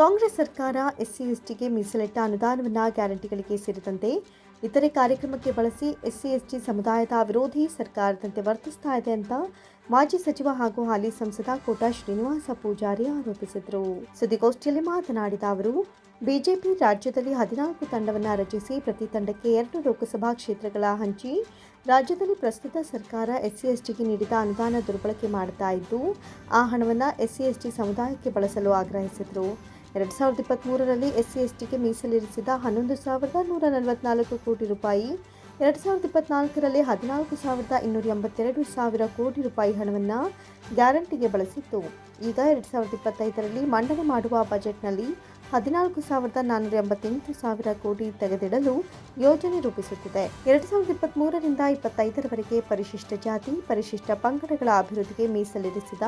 ಕಾಂಗ್ರೆಸ್ ಸರ್ಕಾರ ಎಸ್ಸಿ ಎಸ್ಟಿಗೆ ಮೀಸಲಿಟ್ಟ ಅನುದಾನವನ್ನು ಗ್ಯಾರಂಟಿಗಳಿಗೆ ಸೇರಿದಂತೆ ಇತರೆ ಕಾರ್ಯಕ್ರಮಕ್ಕೆ ಬಳಸಿ ಎಸ್ಸಿ ಎಸ್ಟಿ ಸಮುದಾಯದ ವಿರೋಧಿ ಸರ್ಕಾರದಂತೆ ವರ್ತಿಸ್ತಾ ಇದೆ ಅಂತ ಮಾಜಿ ಸಚಿವ ಹಾಗೂ ಹಾಲಿ ಸಂಸದ ಕೋಟಾ ಶ್ರೀನಿವಾಸ ಪೂಜಾರಿ ಆರೋಪಿಸಿದರು. ಸುದ್ದಿಗೋಷ್ಠಿಯಲ್ಲಿ ಮಾತನಾಡಿದ ಅವರು, ಬಿಜೆಪಿ ರಾಜ್ಯದಲ್ಲಿ ಹದಿನಾಲ್ಕು ತಂಡವನ್ನು ರಚಿಸಿ ಪ್ರತಿ ತಂಡಕ್ಕೆ ಎರಡು ಲೋಕಸಭಾ ಕ್ಷೇತ್ರಗಳ ಹಂಚಿ ರಾಜ್ಯದಲ್ಲಿ ಪ್ರಸ್ತುತ ಸರ್ಕಾರ ಎಸ್ಸಿ ಎಸ್ಟಿಗೆ ನೀಡಿದ ಅನುದಾನ ದುರ್ಬಳಕೆ ಮಾಡುತ್ತಾ ಇದ್ದು, ಆ ಹಣವನ್ನು ಎಸ್ಸಿ ಎಸ್ಟಿ ಸಮುದಾಯಕ್ಕೆ ಬಳಸಲು ಆಗ್ರಹಿಸಿದರು. ಎರಡು ಸಾವಿರದ ಇಪ್ಪತ್ತ್ಮೂರರಲ್ಲಿ ಎಸ್ ಟಿಗೆ ಮೀಸಲಿರಿಸಿದ ಹನ್ನೊಂದು ಸಾವಿರದ ನೂರ ನಲವತ್ನಾಲ್ಕು ಕೋಟಿ ರೂಪಾಯಿ. ಎರಡು ಸಾವಿರದ ಇಪ್ಪತ್ನಾಲ್ಕರಲ್ಲಿ ಹದಿನಾಲ್ಕು ಸಾವಿರದ ಇನ್ನೂರ ಎಂಬತ್ತೆರಡು ಸಾವಿರ ಕೋಟಿ ರೂಪಾಯಿ ಹಣವನ್ನು ಗ್ಯಾರಂಟಿಗೆ ಬಳಸಿತ್ತು. ಈಗ ಎರಡು ಸಾವಿರದ ಇಪ್ಪತ್ತೈದರಲ್ಲಿ ಮಂಡನೆ ಮಾಡುವ ಬಜೆಟ್ನಲ್ಲಿ ಹದಿನಾಲ್ಕು ಸಾವಿರದ ನಾನ್ನೂರ ಎಂಬತ್ತೆಂಟು ಸಾವಿರ ಕೋಟಿ ತೆಗೆದಿಡಲು ಯೋಜನೆ ರೂಪಿಸುತ್ತಿದೆ. ಎರಡು ಸಾವಿರದ ಇಪ್ಪತ್ತ್ಮೂರರಿಂದ ಇಪ್ಪತ್ತೈದರವರೆಗೆ ಪರಿಶಿಷ್ಟ ಜಾತಿ, ಪರಿಶಿಷ್ಟ ಪಂಗಡಗಳ ಅಭಿವೃದ್ಧಿಗೆ ಮೀಸಲಿರಿಸಿದ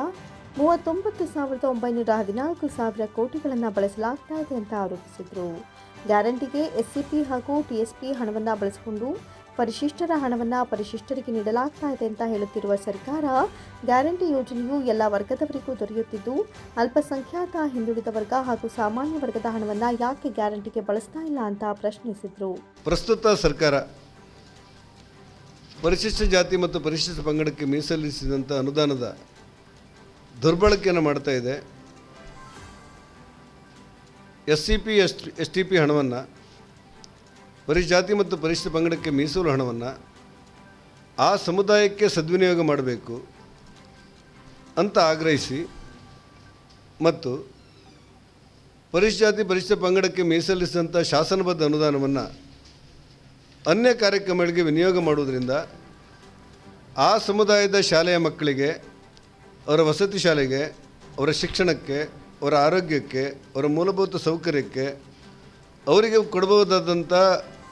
ಮೂವತ್ತೊಂಬತ್ತು ಸಾವಿರದ ಒಂಬೈನೂರ ಹದಿನಾಲ್ಕು ಸಾವಿರ ಕೋಟಿಗಳನ್ನು ಬಳಸಲಾಗ್ತಾ ಇದೆ ಅಂತ ಆರೋಪಿಸಿದರು. ಗ್ಯಾರಂಟಿಗೆ ಎಸ್ಸಿಪಿ ಹಾಗೂ ಟಿಎಸ್ಪಿ ಹಣವನ್ನು ಬಳಸಿಕೊಂಡು ಪರಿಶಿಷ್ಟರ ಹಣವನ್ನು ಪರಿಶಿಷ್ಟರಿಗೆ ನೀಡಲಾಗ್ತಾ ಇದೆ ಅಂತ ಹೇಳುತ್ತಿರುವ ಸರ್ಕಾರ ಗ್ಯಾರಂಟಿ ಯೋಜನೆಯು ಎಲ್ಲ ವರ್ಗದವರಿಗೂ ದೊರೆಯುತ್ತಿದ್ದು, ಅಲ್ಪಸಂಖ್ಯಾತ, ಹಿಂದುಳಿದ ವರ್ಗ ಹಾಗೂ ಸಾಮಾನ್ಯ ವರ್ಗದ ಹಣವನ್ನು ಯಾಕೆ ಗ್ಯಾರಂಟಿಗೆ ಬಳಸ್ತಾ ಇಲ್ಲ ಅಂತ ಪ್ರಶ್ನಿಸಿದರು. ಪ್ರಸ್ತುತ ಸರ್ಕಾರ ಪರಿಶಿಷ್ಟ ಜಾತಿ ಮತ್ತು ಪರಿಶಿಷ್ಟ ಪಂಗಡಕ್ಕೆ ಮೀಸಲಿಸಿದಂಥ ಅನುದಾನದ ದುರ್ಬಳಕೆಯನ್ನು ಮಾಡ್ತಾ ಇದೆ. S C P S S T P ಹಣವನ್ನು ಪರಿಜಾತಿ ಮತ್ತು ಪರಿಶಿಷ್ಟ ಪಂಗಡಕ್ಕೆ ಮೀಸಲು ಹಣವನ್ನು ಆ ಸಮುದಾಯಕ್ಕೆ ಸದ್ವಿನಿಯೋಗ ಮಾಡಬೇಕು ಅಂತ ಆಗ್ರಹಿಸಿ ಮತ್ತು ಪರಿಶಿಷ್ಟ ಜಾತಿ ಪರಿಶಿಷ್ಟ ಪಂಗಡಕ್ಕೆ ಮೀಸಲಿಸಿದಂಥ ಶಾಸನಬದ್ಧ ಅನುದಾನವನ್ನು ಅನ್ಯ ಕಾರ್ಯಕ್ರಮಗಳಿಗೆ ವಿನಿಯೋಗ ಮಾಡುವುದರಿಂದ ಆ ಸಮುದಾಯದ ಶಾಲೆಯ ಮಕ್ಕಳಿಗೆ, ಅವರ ವಸತಿ ಶಾಲೆಗೆ, ಅವರ ಶಿಕ್ಷಣಕ್ಕೆ, ಅವರ ಆರೋಗ್ಯಕ್ಕೆ, ಅವರ ಮೂಲಭೂತ ಸೌಕರ್ಯಕ್ಕೆ ಅವರಿಗೆ ಕೊಡಬಹುದಾದಂಥ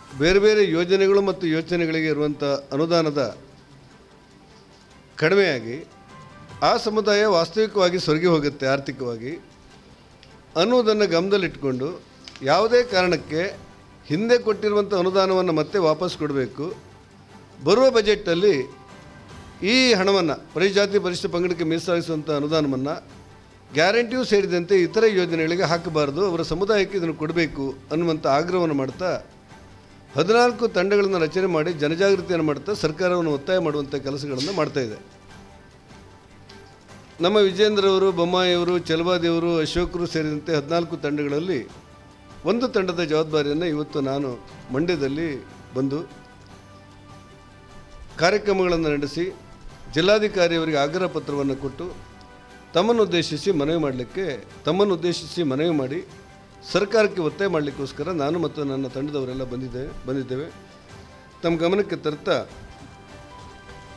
ಬೇರೆ ಬೇರೆ ಯೋಜನೆಗಳು ಮತ್ತು ಯೋಚನೆಗಳಿಗೆ ಇರುವಂಥ ಅನುದಾನದ ಕಡಿಮೆಯಾಗಿ ಆ ಸಮುದಾಯ ವಾಸ್ತವಿಕವಾಗಿ ಸೊರಗಿ ಹೋಗುತ್ತೆ ಆರ್ಥಿಕವಾಗಿ ಅನ್ನುವುದನ್ನು ಗಮನದಲ್ಲಿಟ್ಕೊಂಡು ಯಾವುದೇ ಕಾರಣಕ್ಕೆ ಹಿಂದೆ ಕೊಟ್ಟಿರುವಂಥ ಅನುದಾನವನ್ನು ಮತ್ತೆ ವಾಪಸ್ ಕೊಡಬೇಕು. ಬರುವ ಬಜೆಟ್ಟಲ್ಲಿ ಈ ಹಣವನ್ನು, ಪರಿಜಾತಿ ಪರಿಶಿಷ್ಟ ಪಂಗಡಕ್ಕೆ ಮೀಸಲಾಗಿಸುವಂಥ ಅನುದಾನವನ್ನು ಗ್ಯಾರಂಟಿಯೂ ಸೇರಿದಂತೆ ಇತರೆ ಯೋಜನೆಗಳಿಗೆ ಹಾಕಬಾರ್ದು. ಅವರ ಸಮುದಾಯಕ್ಕೆ ಇದನ್ನು ಕೊಡಬೇಕು ಅನ್ನುವಂಥ ಆಗ್ರಹವನ್ನು ಮಾಡ್ತಾ ಹದಿನಾಲ್ಕು ತಂಡಗಳನ್ನು ರಚನೆ ಮಾಡಿ ಜನಜಾಗೃತಿಯನ್ನು ಮಾಡುತ್ತಾ ಸರ್ಕಾರವನ್ನು ಒತ್ತಾಯ ಮಾಡುವಂಥ ಕೆಲಸಗಳನ್ನು ಮಾಡ್ತಾ ಇದೆ. ನಮ್ಮ ವಿಜೇಂದ್ರವರು ಬೊಮ್ಮಾಯಿಯವರು ಚಲವಾದಿಯವರು ಅಶೋಕರು ಸೇರಿದಂತೆ ಹದಿನಾಲ್ಕು ತಂಡಗಳಲ್ಲಿ ಒಂದು ತಂಡದ ಜವಾಬ್ದಾರಿಯನ್ನು ಇವತ್ತು ನಾನು ಮಂಡ್ಯದಲ್ಲಿ ಬಂದು ಕಾರ್ಯಕ್ರಮಗಳನ್ನು ನಡೆಸಿ ಜಿಲ್ಲಾಧಿಕಾರಿಯವರಿಗೆ ಆಗ್ರಹ ಪತ್ರವನ್ನು ಕೊಟ್ಟು ತಮ್ಮನ್ನು ಉದ್ದೇಶಿಸಿ ಮನವಿ ಮಾಡಲಿಕ್ಕೆ, ತಮ್ಮನ್ನು ಉದ್ದೇಶಿಸಿ ಮನವಿ ಮಾಡಿ ಸರ್ಕಾರಕ್ಕೆ ಒತ್ತಾಯ ಮಾಡಲಿಕ್ಕೋಸ್ಕರ ನಾನು ಮತ್ತು ನನ್ನ ತಂಡದವರೆಲ್ಲ ಬಂದಿದ್ದೇವೆ ಬಂದಿದ್ದೇವೆ. ತಮ್ಮ ಗಮನಕ್ಕೆ ತರ್ತಾ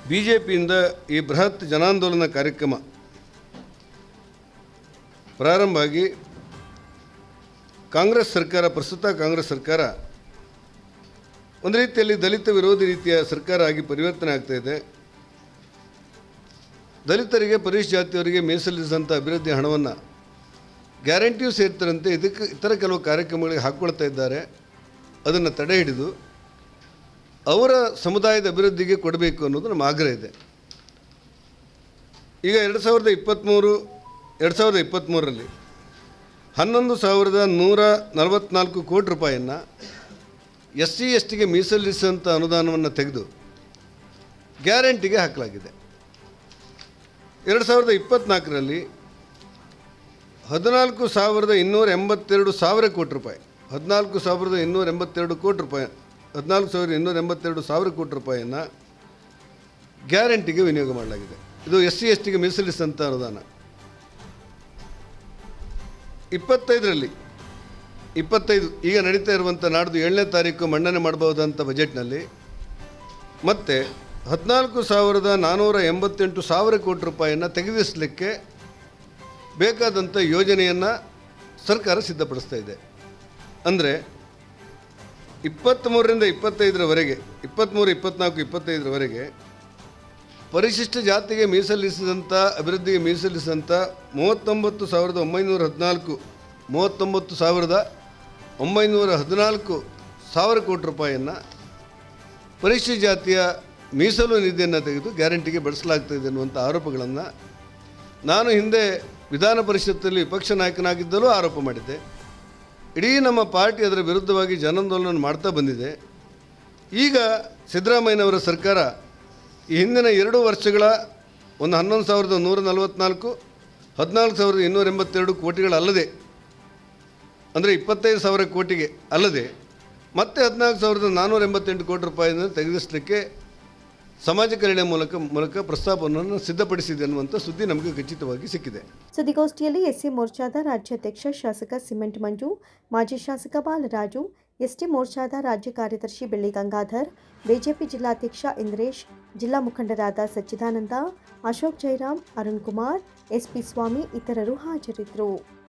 ಬಿ ಜೆ ಪಿಯಿಂದ ಈ ಬೃಹತ್ ಜನಾಂದೋಲನ ಕಾರ್ಯಕ್ರಮ ಪ್ರಾರಂಭ ಆಗಿ ಕಾಂಗ್ರೆಸ್ ಸರ್ಕಾರ, ಪ್ರಸ್ತುತ ಕಾಂಗ್ರೆಸ್ ಸರ್ಕಾರ ಒಂದು ರೀತಿಯಲ್ಲಿ ದಲಿತ ವಿರೋಧಿ ರೀತಿಯ ಸರ್ಕಾರ ಆಗಿ ಪರಿವರ್ತನೆ ಆಗ್ತಾ ಇದೆ. ದಲಿತರಿಗೆ ಪರಿಶ್ ಜಾತಿಯವರಿಗೆ ಮೀಸಲಿಸಿದಂಥ ಅಭಿವೃದ್ಧಿ ಹಣವನ್ನು ಗ್ಯಾರಂಟಿಯೂ ಸೇರ್ತಾರಂತೆ ಇದಕ್ಕೆ ಇತರ ಕೆಲವು ಕಾರ್ಯಕ್ರಮಗಳಿಗೆ ಹಾಕ್ಕೊಳ್ತಾ ಇದ್ದಾರೆ. ಅದನ್ನು ತಡೆ ಹಿಡಿದು ಅವರ ಸಮುದಾಯದ ಅಭಿವೃದ್ಧಿಗೆ ಕೊಡಬೇಕು ಅನ್ನೋದು ನಮ್ಮ ಆಗ್ರಹ ಇದೆ. ಈಗ ಎರಡು ಸಾವಿರದ ಇಪ್ಪತ್ತ್ಮೂರು ಎರಡು ಸಾವಿರದ ಇಪ್ಪತ್ತ್ಮೂರರಲ್ಲಿ ಹನ್ನೊಂದು ಸಾವಿರದ ನೂರ ನಲವತ್ತ್ನಾಲ್ಕು ಕೋಟಿ ರೂಪಾಯಿಯನ್ನು ಎಸ್ ಸಿ ಎಸ್ ಟಿಗೆ ಮೀಸಲಿಸಿದಂಥ ಅನುದಾನವನ್ನು ತೆಗೆದು ಗ್ಯಾರಂಟಿಗೆ ಹಾಕಲಾಗಿದೆ. ಎರಡು ಸಾವಿರದ ಇಪ್ಪತ್ತ್ನಾಲ್ಕರಲ್ಲಿ ಹದಿನಾಲ್ಕು ಸಾವಿರದ ಇನ್ನೂರ ಎಂಬತ್ತೆರಡು ಸಾವಿರ ಕೋಟಿ ರೂಪಾಯಿ. ಹದಿನಾಲ್ಕು ಸಾವಿರದ ಇನ್ನೂರ ಎಂಬತ್ತೆರಡು ಕೋಟಿ ರೂಪಾಯಿ, ಹದಿನಾಲ್ಕು ಸಾವಿರದ ಇನ್ನೂರ ಎಂಬತ್ತೆರಡು ಸಾವಿರ ಕೋಟಿ ರೂಪಾಯಿಯನ್ನು ಗ್ಯಾರಂಟಿಗೆ ವಿನಿಯೋಗ ಮಾಡಲಾಗಿದೆ. ಇದು ಎಸ್ ಸಿ, ಎಸ್ ಟಿಗೆ ಮೀಸಲಿಸಿದಂಥ ಅನುದಾನ. ಇಪ್ಪತ್ತೈದರಲ್ಲಿ, ಇಪ್ಪತ್ತೈದು, ಈಗ ನಡೀತಾ ಇರುವಂಥ ನಾಡ್ದು ಏಳನೇ ತಾರೀಕು ಮಂಡನೆ ಮಾಡಬಹುದಂಥ ಬಜೆಟ್ನಲ್ಲಿ ಮತ್ತು ಹದಿನಾಲ್ಕು ಸಾವಿರದ ನಾನ್ನೂರ ಎಂಬತ್ತೆಂಟು ಸಾವಿರ ಕೋಟಿ ರೂಪಾಯಿಯನ್ನು ತೆಗೆದಿಸಲಿಕ್ಕೆ ಬೇಕಾದಂಥ ಯೋಜನೆಯನ್ನು ಸರ್ಕಾರ ಸಿದ್ಧಪಡಿಸ್ತಾ ಇದೆ. ಅಂದರೆ ಇಪ್ಪತ್ತ್ಮೂರರಿಂದ ಇಪ್ಪತ್ತೈದರವರೆಗೆ ಇಪ್ಪತ್ತ್ಮೂರು ಇಪ್ಪತ್ತ್ನಾಲ್ಕು ಇಪ್ಪತ್ತೈದರವರೆಗೆ ಪರಿಶಿಷ್ಟ ಜಾತಿಗೆ ಮೀಸಲಿಸಿದಂಥ ಅಭಿವೃದ್ಧಿಗೆ ಮೀಸಲಿಸಿದಂಥ ಮೂವತ್ತೊಂಬತ್ತು ಸಾವಿರದ ಒಂಬೈನೂರ ಹದಿನಾಲ್ಕು, ಮೂವತ್ತೊಂಬತ್ತು ಸಾವಿರದ ಒಂಬೈನೂರ ಹದಿನಾಲ್ಕು ಸಾವಿರ ಕೋಟಿ ರೂಪಾಯಿಯನ್ನು ಪರಿಶಿಷ್ಟ ಜಾತಿಯ ಮೀಸಲು ನಿಧಿಯನ್ನು ತೆಗೆದು ಗ್ಯಾರಂಟಿಗೆ ಬಳಸಲಾಗ್ತಾ ಇದೆ ಅನ್ನುವಂಥ ಆರೋಪಗಳನ್ನು ನಾನು ಹಿಂದೆ ವಿಧಾನ ಪರಿಷತ್ತಲ್ಲಿ ವಿಪಕ್ಷ ನಾಯಕನಾಗಿದ್ದಲೂ ಆರೋಪ ಮಾಡಿದ್ದೆ. ಇಡೀ ನಮ್ಮ ಪಾರ್ಟಿ ಅದರ ವಿರುದ್ಧವಾಗಿ ಜನಾಂದೋಲನ ಮಾಡ್ತಾ ಬಂದಿದೆ. ಈಗ ಸಿದ್ದರಾಮಯ್ಯನವರ ಸರ್ಕಾರ ಈ ಹಿಂದಿನ ಎರಡು ವರ್ಷಗಳ ಒಂದು ಹನ್ನೊಂದು ಸಾವಿರದ ನೂರ ನಲವತ್ತ್ನಾಲ್ಕು ಹದಿನಾಲ್ಕು ಸಾವಿರದ ಇನ್ನೂರ ಎಂಬತ್ತೆರಡು ಕೋಟಿಗಳಲ್ಲದೆ, ಅಂದರೆ ಇಪ್ಪತ್ತೈದು ಸಾವಿರ ಕೋಟಿಗೆ ಅಲ್ಲದೆ, ಮತ್ತೆ ಹದಿನಾಲ್ಕು ಸಾವಿರದ ನಾನ್ನೂರ ಎಂಬತ್ತೆಂಟು ಕೋಟಿ ರೂಪಾಯಿಯನ್ನು ತೆಗೆದಿಸಲಿಕ್ಕೆ ಸಮಾಜ ಕಲ್ಯಾಣ ಮೂಲಕ ಮೂಲಕ ಪ್ರಸ್ತಾಪವನ್ನು ಸಿದ್ಧಪಡಿಸಿದೆ ಅನ್ನುವಂಥ ಸುದ್ದಿ ನಮಗೆ ಖಚಿತವಾಗಿ ಸಿಕ್ಕಿದೆ. ಸುದ್ದಿಗೋಷ್ಠಿಯಲ್ಲಿ ಎಸ್ಸಿ ಮೋರ್ಚಾದ ರಾಜ್ಯಾಧ್ಯಕ್ಷ ಶಾಸಕ ಸಿಮೆಂಟ್ ಮಂಜು, ಮಾಜಿ ಶಾಸಕ ಬಾಲರಾಜು, ಎಸ್ಟಿ ಮೋರ್ಚಾದ ರಾಜ್ಯ ಕಾರ್ಯದರ್ಶಿ ಬೆಳ್ಳಿ ಗಂಗಾಧರ್, ಬಿಜೆಪಿ ಜಿಲ್ಲಾಧ್ಯಕ್ಷ ಇಂದ್ರೇಶ್, ಜಿಲ್ಲಾ ಮುಖಂಡರಾದ ಸಚ್ಚಿದಾನಂದ, ಅಶೋಕ್ ಜೈರಾಮ್, ಅರುಣ್ ಕುಮಾರ್, ಎಸ್ಪಿ ಸ್ವಾಮಿ ಇತರರು ಹಾಜರಿದ್ದರು.